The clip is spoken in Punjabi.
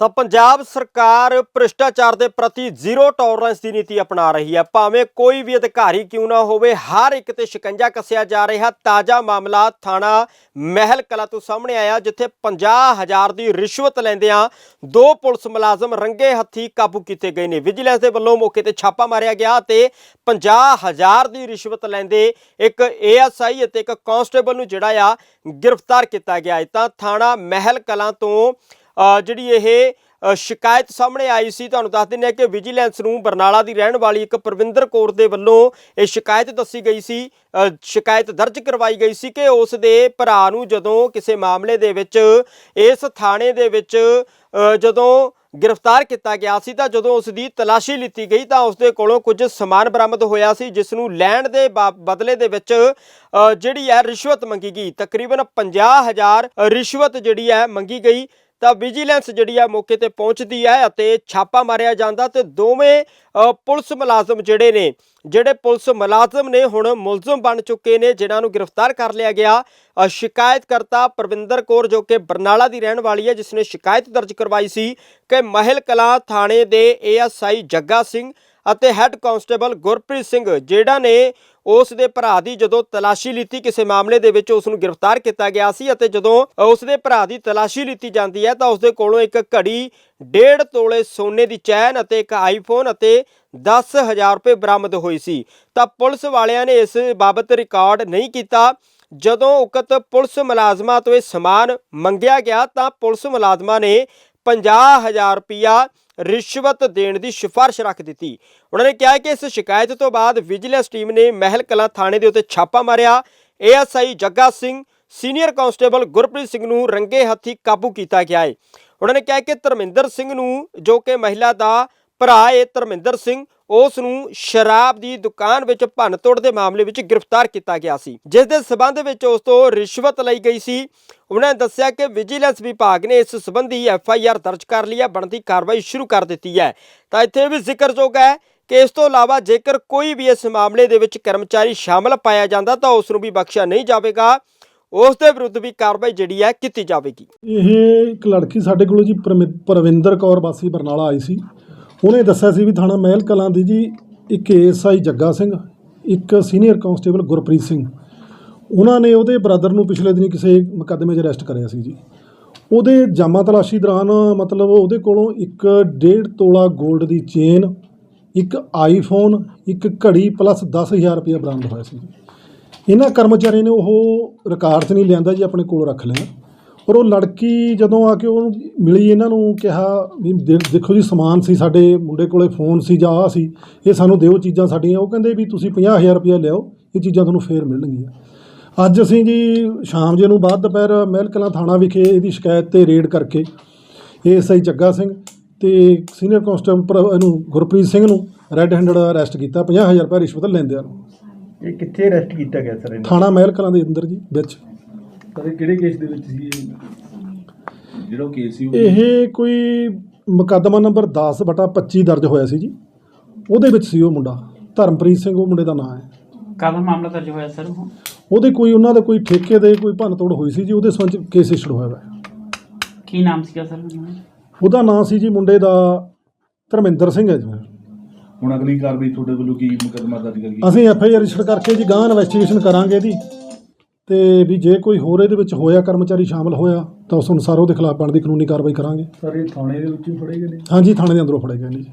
ਤਾਂ ਪੰਜਾਬ ਸਰਕਾਰ ਭ੍ਰਿਸ਼ਟਾਚਾਰ ਦੇ ਪ੍ਰਤੀ ਜ਼ੀਰੋ ਟੋਲਰੈਂਸ ਦੀ ਨੀਤੀ ਅਪਣਾ ਰਹੀ ਹੈ। ਭਾਵੇਂ ਕੋਈ ਵੀ ਅਧਿਕਾਰੀ ਕਿਉਂ ਨਾ ਹੋਵੇ, ਹਰ ਇੱਕ ਤੇ ਸ਼ਿਕੰਜਾ ਕੱਸਿਆ ਜਾ ਰਿਹਾ। ਤਾਜ਼ਾ ਮਾਮਲਾ ਥਾਣਾ ਮਹਿਲ ਕਲਾ ਤੋਂ ਸਾਹਮਣੇ ਆਇਆ, ਜਿੱਥੇ 50000 ਦੀ ਰਿਸ਼ਵਤ ਲੈਂਦਿਆਂ ਦੋ ਪੁਲਿਸ ਮੁਲਾਜ਼ਮ ਰੰਗੇ ਹੱਥੀ ਕਾਬੂ ਕੀਤੇ ਗਏ ਨੇ। ਵਿਜੀਲੈਂਸ ਦੇ ਵੱਲੋਂ ਮੌਕੇ ਤੇ ਛਾਪਾ ਮਾਰਿਆ ਗਿਆ ਤੇ 50000 ਦੀ ਰਿਸ਼ਵਤ ਲੈਂਦੇ ਇੱਕ ਏਐਸਆਈ ਅਤੇ ਇੱਕ ਕਾਂਸਟੇਬਲ ਨੂੰ ਜਿਹੜਾ ਆ ਗ੍ਰਿਫਤਾਰ ਕੀਤਾ ਗਿਆ ਹੈ। ਤਾਂ ਥਾਣਾ ਮਹਿਲ ਕਲਾਂ ਤੋਂ ਜਿਹੜੀ ਇਹ ਸ਼ਿਕਾਇਤ ਸਾਹਮਣੇ ਆਈ ਸੀ, ਤੁਹਾਨੂੰ ਦੱਸ ਦਿੰਦੇ ਹਾਂ ਕਿ ਵਿਜੀਲੈਂਸ ਨੂੰ ਬਰਨਾਲਾ ਦੀ ਰਹਿਣ ਵਾਲੀ ਇੱਕ ਪ੍ਰਵਿੰਦਰ ਕੌਰ ਦੇ ਵੱਲੋਂ ਇਹ ਸ਼ਿਕਾਇਤ ਦੱਸੀ ਗਈ ਸੀ ਸ਼ਿਕਾਇਤ ਦਰਜ ਕਰਵਾਈ ਗਈ ਸੀ ਕਿ ਉਸ ਦੇ ਭਰਾ ਨੂੰ ਜਦੋਂ ਕਿਸੇ ਮਾਮਲੇ ਦੇ ਵਿੱਚ, ਇਸ ਥਾਣੇ ਦੇ ਵਿੱਚ ਜਦੋਂ ਗ੍ਰਿਫਤਾਰ ਕੀਤਾ ਗਿਆ ਸੀ, ਤਾਂ ਜਦੋਂ ਉਸ ਦੀ ਤਲਾਸ਼ੀ ਲਿੱਤੀ ਗਈ, ਤਾਂ ਉਸ ਦੇ ਕੋਲੋਂ ਕੁਝ ਸਮਾਨ ਬਰਾਮਦ ਹੋਇਆ ਸੀ, ਜਿਸ ਨੂੰ ਲੈਣ ਦੇ ਬਾ- ਬਦਲੇ ਦੇ ਵਿੱਚ ਜਿਹੜੀ ਹੈ ਰਿਸ਼ਵਤ ਮੰਗੀ ਗਈ। ਤਕਰੀਬਨ 50000 ਰਿਸ਼ਵਤ ਜਿਹੜੀ ਹੈ ਮੰਗੀ ਗਈ। ਤਾਂ ਵਿਜੀਲੈਂਸ ਜਿਹੜੀ ਆ ਮੌਕੇ ਤੇ ਪਹੁੰਚਦੀ ਹੈ ਅਤੇ ਛਾਪਾ ਮਾਰਿਆ ਜਾਂਦਾ ਤੇ ਦੋਵੇਂ ਪੁਲਿਸ ਮੁਲਾਜ਼ਮ ਜਿਹੜੇ ਨੇ, ਜਿਹੜੇ ਪੁਲਿਸ ਮੁਲਾਜ਼ਮ ਨੇ ਹੁਣ ਮੁਲਜ਼ਮ ਬਣ ਚੁੱਕੇ ਨੇ, ਜਿਨ੍ਹਾਂ ਨੂੰ ਗ੍ਰਿਫਤਾਰ ਕਰ ਲਿਆ ਗਿਆ। ਸ਼ਿਕਾਇਤਕਰਤਾ ਪ੍ਰਵਿੰਦਰ ਕੌਰ ਜੋ ਕਿ ਬਰਨਾਲਾ ਦੀ ਰਹਿਣ ਵਾਲੀ ਹੈ ਜਿਸ ਨੇ ਸ਼ਿਕਾਇਤ ਦਰਜ ਕਰਵਾਈ ਸੀ ਕਿ ਮਹਿਲ ਕਲਾਂ ਥਾਣੇ ਦੇ ਏਐਸਆਈ ਜੱਗਾ ਸਿੰਘ ਅਤੇ ਹੈੱਡ ਕਾਂਸਟੇਬਲ ਗੁਰਪ੍ਰੀਤ ਸਿੰਘ, ਜਿਹੜਾ ਨੇ ਉਸ ਦੇ ਭਰਾ ਦੀ ਜਦੋਂ ਤਲਾਸ਼ੀ ਲਿੱਤੀ ਕਿਸੇ ਮਾਮਲੇ ਦੇ ਵਿੱਚ ਉਸ ਨੂੰ ਗ੍ਰਿਫਤਾਰ ਕੀਤਾ ਗਿਆ ਸੀ ਅਤੇ ਜਦੋਂ ਉਸ ਦੇ ਭਰਾ ਦੀ ਤਲਾਸ਼ੀ ਲਿੱਤੀ ਜਾਂਦੀ ਹੈ ਤਾਂ ਉਸ ਦੇ ਕੋਲੋਂ ਇੱਕ ਘੜੀ, ਡੇਢ ਤੋਲੇ ਸੋਨੇ ਦੀ ਚੈਨ ਅਤੇ ਇੱਕ ਆਈਫੋਨ ਅਤੇ 10000 ਰੁਪਏ ਬਰਾਮਦ ਹੋਈ ਸੀ। ਤਾਂ ਪੁਲਿਸ ਵਾਲਿਆਂ ਨੇ ਇਸ ਬਾਬਤ ਰਿਕਾਰਡ ਨਹੀਂ ਕੀਤਾ। ਜਦੋਂ ਉਕਤ ਪੁਲਿਸ ਮੁਲਾਜ਼ਮਾਂ ਤੋਂ ਇਹ ਸਮਾਨ ਮੰਗਿਆ ਗਿਆ ਤਾਂ ਪੁਲਿਸ ਮੁਲਾਜ਼ਮਾਂ ਨੇ 50000 ਰੁਪਇਆ ਰਿਸ਼ਵਤ ਦੇਣ ਦੀ ਸਿਫਾਰਿਸ਼ ਰੱਖ ਦਿੱਤੀ। ਉਹਨਾਂ ਨੇ ਕਿਹਾ ਕਿ ਇਸ ਸ਼ਿਕਾਇਤ ਤੋਂ ਬਾਅਦ ਵਿਜੀਲੈਂਸ ਟੀਮ ਨੇ ਮਹਿਲ ਕਲਾਂ ਥਾਣੇ ਦੇ ਉੱਤੇ ਛਾਪਾ ਮਾਰਿਆ। ASI Jagga Singh, senior constable Gurpreet Singh ਨੂੰ ਰੰਗੇ ਹੱਥੀ ਕਾਬੂ ਕੀਤਾ ਗਿਆ ਹੈ ਉਹਨਾਂ ਨੇ ਕਿਹਾ ਕਿ ਧਰਮਿੰਦਰ ਸਿੰਘ ਨੂੰ, ਜੋ ਕਿ ਮਹਿਲਾ ਦਾ ਭਰਾ ਹੈ ਧਰਮਿੰਦਰ ਸਿੰਘ ਉਸ ਨੂੰ ਸ਼ਰਾਬ ਦੀ ਦੁਕਾਨ ਵਿੱਚ ਭੰਨਤੋੜ ਦੇ ਮਾਮਲੇ ਵਿੱਚ ਗ੍ਰਿਫਤਾਰ ਕੀਤਾ ਗਿਆ ਸੀ। ਜਿਸ ਦੇ ਸਬੰਧ ਵਿੱਚ ਉਸ ਤੋਂ ਰਿਸ਼ਵਤ ਲਈ ਗਈ ਸੀ। ਉਹਨਾਂ ਨੇ ਦੱਸਿਆ ਕਿ ਵਿਜੀਲੈਂਸ ਵਿਭਾਗ ਨੇ ਇਸ ਸੰਬੰਧੀ ਐਫ ਆਈ ਆਰ ਦਰਜ ਕਰ ਲਈ ਹੈ, ਬਣਦੀ ਕਾਰਵਾਈ ਸ਼ੁਰੂ ਕਰ ਦਿੱਤੀ ਹੈ। ਤਾਂ ਇੱਥੇ ਇਹ ਵੀ ਜ਼ਿਕਰਯੋਗ ਹੈ ਕਿ ਇਸ ਤੋਂ ਇਲਾਵਾ ਜੇਕਰ ਕੋਈ ਵੀ ਇਸ ਮਾਮਲੇ ਦੇ ਵਿੱਚ ਕਰਮਚਾਰੀ ਸ਼ਾਮਲ ਪਾਇਆ ਜਾਂਦਾ ਤਾਂ ਉਸ ਨੂੰ ਵੀ ਬਖਸ਼ਿਆ ਨਹੀਂ ਜਾਵੇਗਾ। ਉਸ ਦੇ ਵਿਰੁੱਧ ਵੀ ਕਾਰਵਾਈ ਜਿਹੜੀ ਹੈ ਕੀਤੀ ਜਾਵੇਗੀ। ਇਹ ਇੱਕ ਲੜਕੀ ਸਾਡੇ ਕੋਲ ਜੀ ਪਰਮਿ- ਪਰਵਿੰਦਰ ਕੌਰ ਵਾਸੀ ਬਰਨਾਲਾ ਆਈ ਸੀ। ਉਹਨੇ ਦੱਸਿਆ ਸੀ ਵੀ ਥਾਣਾ ਮਹਿਲ ਕਲਾਂ ਦੀ ਜੀ ਇੱਕ ਏਐਸਆਈ ਜੱਗਾ ਸਿੰਘ, ਇੱਕ ਸੀਨੀਅਰ ਕਾਂਸਟੇਬਲ ਗੁਰਪ੍ਰੀਤ ਸਿੰਘ। ਉਹਨਾਂ ਨੇ ਉਹਦੇ ਬ੍ਰਦਰ ਨੂੰ ਪਿਛਲੇ ਦਿਨੀ ਕਿਸੇ ਮੁਕੱਦਮੇ 'ਚ ਅਰੈਸਟ ਕਰਿਆ ਸੀ ਜੀ। ਉਹਦੇ ਜਾਮਾ ਤਲਾਸ਼ੀ ਦੌਰਾਨ ਮਤਲਬ ਉਹਦੇ ਕੋਲੋਂ ਇੱਕ ਡੇਢ ਤੋਲਾ 골ਡ ਦੀ ਚੇਨ, ਇੱਕ ਆਈਫੋਨ, ਇੱਕ ਘੜੀ ਪਲੱਸ 10000 ਰੁਪਏ ਬਰਾਮਦ ਹੋਇਆ ਸੀ ਇਹਨਾਂ ਕਰਮਚਾਰੀ ਨੇ ਉਹ ਰਿਕਾਰਡ 'ਚ ਨਹੀਂ ਲਿਆਂਦਾ ਜੀ, ਆਪਣੇ ਕੋਲ ਰੱਖ ਲਿਆ। ਔਰ ਉਹ ਲੜਕੀ ਜਦੋਂ ਆ ਕੇ ਉਹਨੂੰ ਮਿਲੀ ਇਹਨਾਂ ਨੂੰ ਕਿਹਾ ਵੀ ਦੇ- ਦੇਖੋ ਜੀ ਸਮਾਨ ਸੀ ਸਾਡੇ ਮੁੰਡੇ ਕੋਲੇ ਫੋਨ ਸੀ ਜਾਂ ਆ ਸੀ ਇਹ ਸਾਨੂੰ ਦਿਓ ਚੀਜ਼ਾਂ ਸਾਡੀਆਂ। ਉਹ ਕਹਿੰਦੇ ਵੀ ਤੁਸੀਂ 50000 ਰੁਪਏ ਲਿਆਓ ਇਹ ਚੀਜ਼ਾਂ ਤੁਹਾਨੂੰ ਫੇਰ ਮਿਲਣਗੀਆਂ। ਅੱਜ ਅਸੀਂ ਜੀ ਸ਼ਾਮ ਜੇ ਨੂੰ ਬਾਅਦ ਦੁਪਹਿਰ ਮਹਿਲ ਕਲਾਂ ਥਾਣਾ ਵਿਖੇ ਇਹਦੀ ਸ਼ਿਕਾਇਤ ਤੇ ਰੇਡ ਕਰਕੇ ਏਐਸਆਈ ਜੱਗਾ ਸਿੰਘ ਤੇ ਸੀਨੀਅਰ ਕਾਂਸਟੇਬਲ ਪ੍ਰ- ਇਹਨੂੰ ਗੁਰਪ੍ਰੀਤ ਸਿੰਘ ਨੂੰ ਰੈੱਡ ਹੈਂਡਡ ਅਰੈਸਟ ਕੀਤਾ 50000 ਰੁਪਏ ਰਿਸ਼ਵਤ ਲੈਂਦਿਆਂ ਨੂੰ। ਇਹ ਕਿੱਥੇ ਅਰੈਸਟ ਕੀਤਾ ਗਿਆ ਸਰ ਇਹਨਾਂ? ਥਾਣਾ ਮਹਿਲ ਕਲਾਂ ਦੇ ਅੰਦਰ ਜੀ ਵਿੱਚ। ਸਰ ਇਹ ਕਿਹੜੇ ਕੇਸ ਦੇ ਵਿੱਚ ਸੀ ਇਹ? ਜਿਹੜਾ ਕੇਸ ਸੀ ਉਹ ਇਹ ਕੋਈ ਮੁਕੱਦਮਾ ਨੰਬਰ 10 ਬਟਾ 25 ਦਰਜ ਹੋਇਆ ਸੀ ਜੀ। ਉਹਦੇ ਵਿੱਚ ਸੀ ਉਹ ਮੁੰਡਾ। ਧਰਮਪ੍ਰੀਤ ਸਿੰਘ ਉਹ ਮੁੰਡੇ ਦਾ ਨਾਮ ਹੈ। ਕਾਹਦਾ ਮਾਮਲਾ ਦਰਜ ਹੋਇਆ ਸਰ ਉਹ? ਉਹਦੇ ਕੋਈ ਉਹਨਾਂ ਦਾ ਕੋਈ ਠੇਕੇ ਦੇ ਕੋਈ ਭੰਨਤੋੜ ਹੋਈ ਸੀ ਜੀ ਉਹਦੇ ਸੰਬੰਧ ਕੇਸ ਇਸ਼ੂ ਹੋਇਆ ਹੈ ਕੀ ਨਾਮ ਸੀਗਾ ਸਰ? ਉਹਦਾ? ਨਾਮ ਸੀ ਜੀ ਮੁੰਡੇ ਦਾ ਧਰਮਿੰਦਰ ਸਿੰਘ ਹੈ ਜੀ। ਹੁਣ ਅਗਲੀ ਕਾਰਵਾਈ ਤੁਹਾਡੇ ਵੱਲੋਂ ਕੀ ਮੁਕੱਦਮਾ ਦਰਜ ਕਰੀ ਅਸੀਂ ਐਫ ਆਈ ਆਰ ਰਜਿਸਟਰ ਕਰਕੇ ਜੀ ਗਾਂ ਇਨਵੈਸਟੀਗੇਸ਼ਨ ਕਰਾਂਗੇ ਇਹਦੀ ਤੇ ਵੀ ਜੇ ਕੋਈ ਹੋਰ ਇਹਦੇ ਵਿੱਚ ਹੋਇਆ ਕਰਮਚਾਰੀ ਸ਼ਾਮਲ ਹੋਇਆ ਤਾਂ ਉਸ ਅਨੁਸਾਰ ਉਹਦੇ ਖਿਲਾਫ ਬਣਦੀ ਕਾਨੂੰਨੀ ਕਾਰਵਾਈ ਕਰਾਂਗੇ। ਸਰ ਇਹ ਥਾਣੇ ਦੇ ਵਿੱਚ ਹੀ ਫੜੇ ਗਏ ਨੇ? ਹਾਂਜੀ ਥਾਣੇ ਦੇ ਅੰਦਰੋਂ ਫੜੇ ਗਏ ਨੇ ਜੀ।